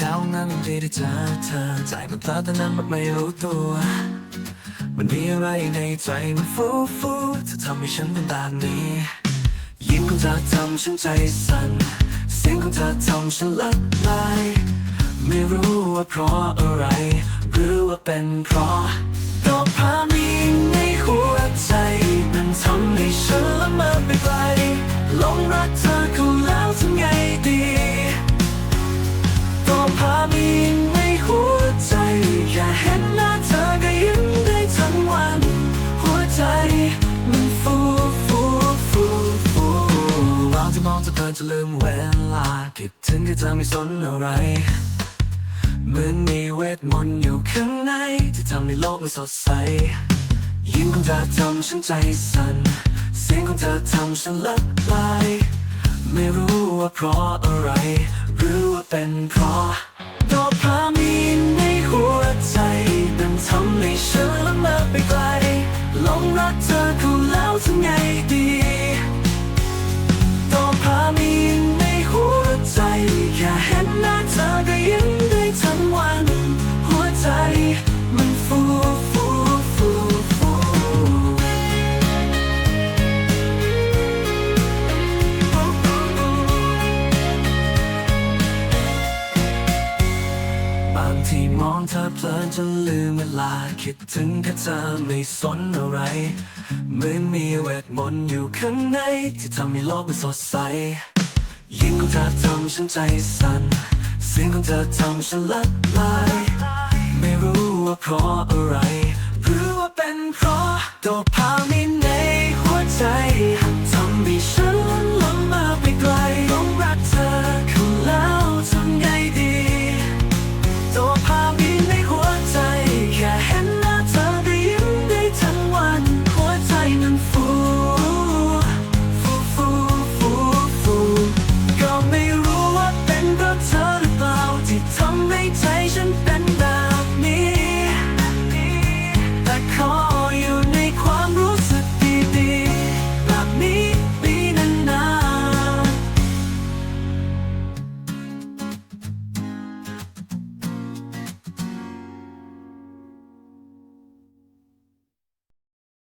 ดาวนั้นที่ได้เจอเธอใจมันพลาแต่นั้นมันไม่รู้ตัว มันมีอะไรในใจมันฟูฟูจะทำให้ฉันเป็นแบบนี้ ยิ้มของเธอทำฉันใจสั่น เสียงของเธอทำฉันลับไหลไม่รู้ว่าเพราะอะไร หรือว่าเป็นเพราะดอกพามีในหัวใจมันทำให้ฉันละเมอไปไกลหลงรักเธอเขาแล้วทำไงดี เราจะมองจะเพลินจะลืมเวลาคิดถึงแค่เธอไม่สนอะไรเหมือนมีเวทมนต์อยู่ข้างในที่ทำให้โลกมันสดใส ยิ้มของเธอทำฉันใจสั่น เสียงของเธอทำฉันลับไหลไม่รู้ว่าเพราะอะไร หรือว่าเป็นเพราะโดพามีนในหัวใจมันทำให้ฉัน มองเธอเพลินจนลืมเวลาคิดถึงแค่เธอไม่สนอะไรเหมือนมีเวทมนต์อยู่ข้างใน ที่ทำให้โลกมันสดใส ยิ้มของเธอทำฉันใจสั่นเสียงของเธอทำฉันละลาย ไม่รู้ว่าเพราะอะไร